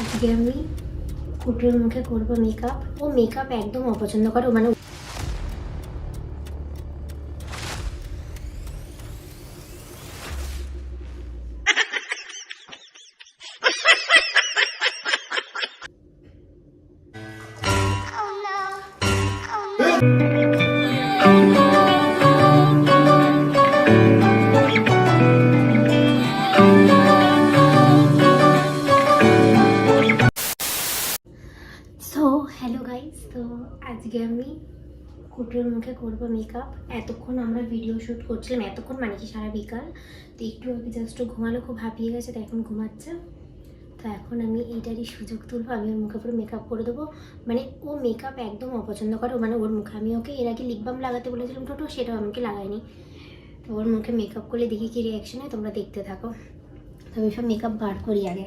আজকে আমি কুটুরের মুখে করব মেকআপ ও মেকআপ একদম অপছন্দ করে মানে কুটুর মুখে করব মেকআপ এতক্ষণ আমরা ভিডিও শ্যুট করছিলাম, এতক্ষণ মানে কি সারা বিকাল। তো একটু আগে জাস্ট ঘুমালো, খুব হাঁপিয়ে গেছে তো এখন ঘুমাচ্ছে। তো এখন আমি এইটারই সুযোগ তুলবো, আমি ওর মুখে পুরো মেকআপ করে দেবো। মানে ও মেকআপ একদম অপছন্দ করে মানে ওর মুখে। আমি ওকে এর আগে লিপবাম লাগাতে বলেছিলাম, টোটো, সেটাও আমাকে লাগায়নি। তো ওর মুখে মেকআপ করলে দেখি কী রিয়াকশন হয়, তোমরা দেখতে থাকো। তো আমি সব মেকআপ বার করি আগে।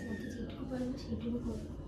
না তো পারব সেইটুকু করব।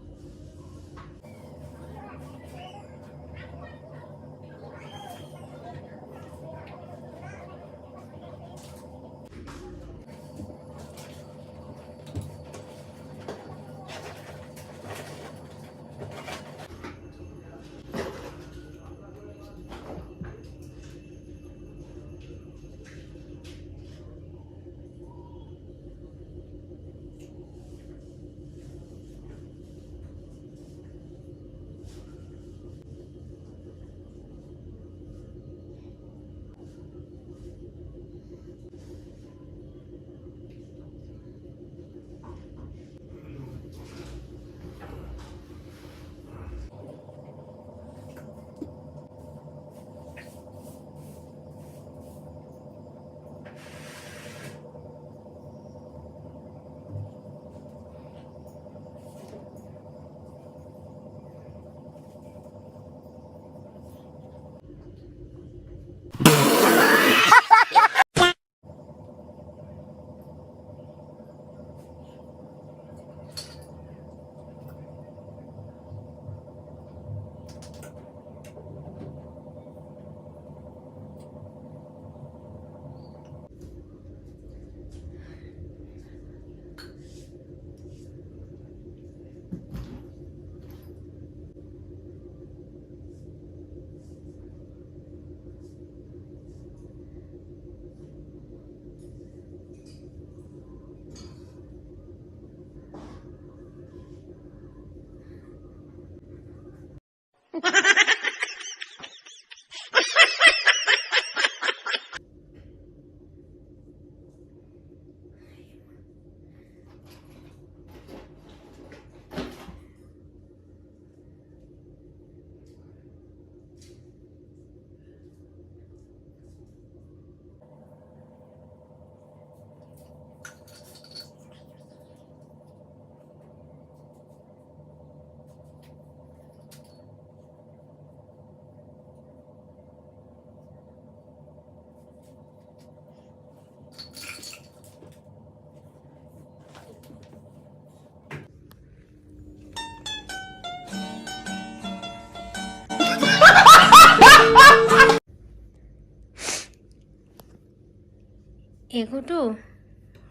এ কুটু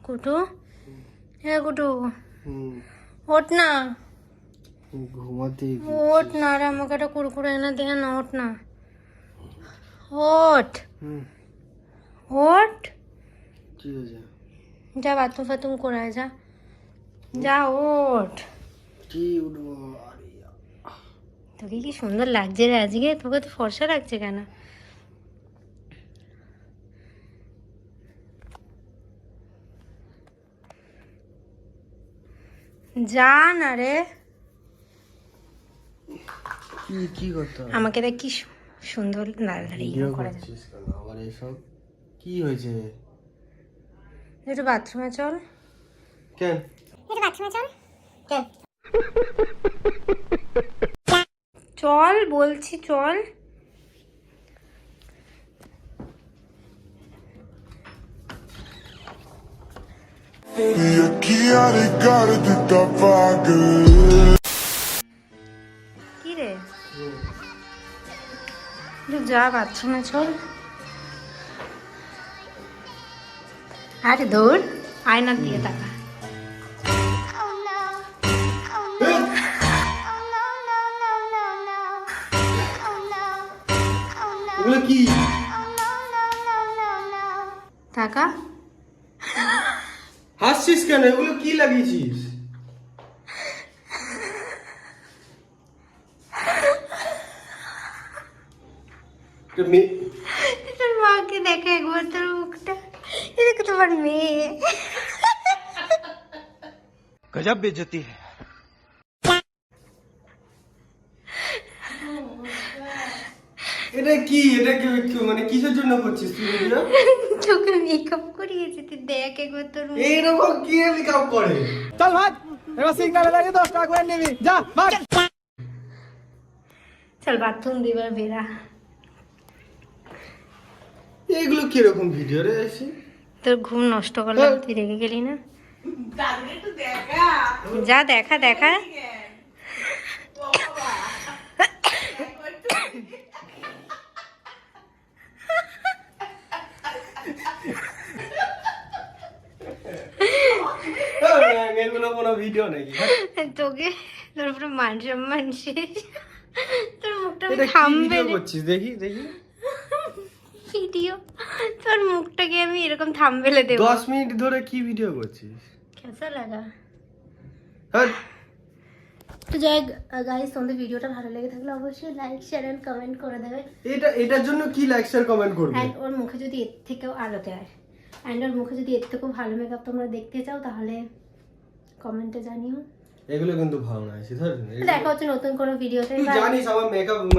কুটু হ্যাঁ কুটু। ওঠ না। ঘুমাতে ওঠ না রে আমাকে একটা কুরকুরে এনে দে না ওঠ না। ওঠ। হুম, ওঠ। যা বাথরুম ফাথরুম করে যা। যা ওঠ। কি উঠবো তোকে কি সুন্দর লাগছে রে আজকে? তোকে তো ফর্সা লাগছে কেন? যা না রে কি কি করতে আমাকে দেখ কি সুন্দর দাঁড়িয়ে করা আবার এসব? কি হয়েছে? একটু বাথরুমে চল। কেন? একটু বাথরুমে চল। চল চল বলছি চল। একটু যা বাথরুমে চল। আরে দৌড় আয়নার দিয়ে তাকা। কি? তাকা। হাসছিস কেন এগুলো কি লাগিয়েছিস এটা মে- তোর মাকে দেখে একবার তোর মুখটা এদিকে তোমার মেয়ে गजब बेइज्जती है এটা কি এটা কি কি- মানে কিসের জন্য করছিস তুই ভিডিও তোকে মেকআপ করিয়েছি তুই দেখ একবার তোর। এইরকম কি মেকআপ করে? চল বাথরুম দিবার বেরা। এগুলো কীরকম ভিডিও রে এসে? তোর ঘুম নষ্ট করলাম তুই রেগে গেলি না? যা দেখা দেখা। এগুলো কোনো ভিডিও নাকি? তোকে তোর উপরে মান সম্মান শেষ। তোর মুখটা থামবে করছিস? দেখি দেখি। ভিডিও তোর মুখটাকে আমি এরকম থামবেলে দেবো। দশ মিনিট ধরে কি ভিডিও করছিস? কেসা লাগা? হ্যাঁ। তো যাই গাইস তোমাদের ভিডিওটা ভালো লেগে থাকলে অবশ্যই লাইক শেয়ার এন্ড কমেন্ট করে দেবে। এটা এটার জন্য কি লাইক শেয়ার কমেন্ট করবে? অ্যান্ড ওর মুখে যদি এর থেকেও আলো দেয়। অ্যান্ড ওর মুখে যদি এর থেকেও ভালো মেকআপ তোমরা দেখতে চাও তাহলে কমেন্টে জানিও। এগুলো কিন্তু ভালো না সিদ্ধার্থ। ধর দেখা হচ্ছে নতুন কোনো ভিডিওতে জানিস আমার মেকআপ মানে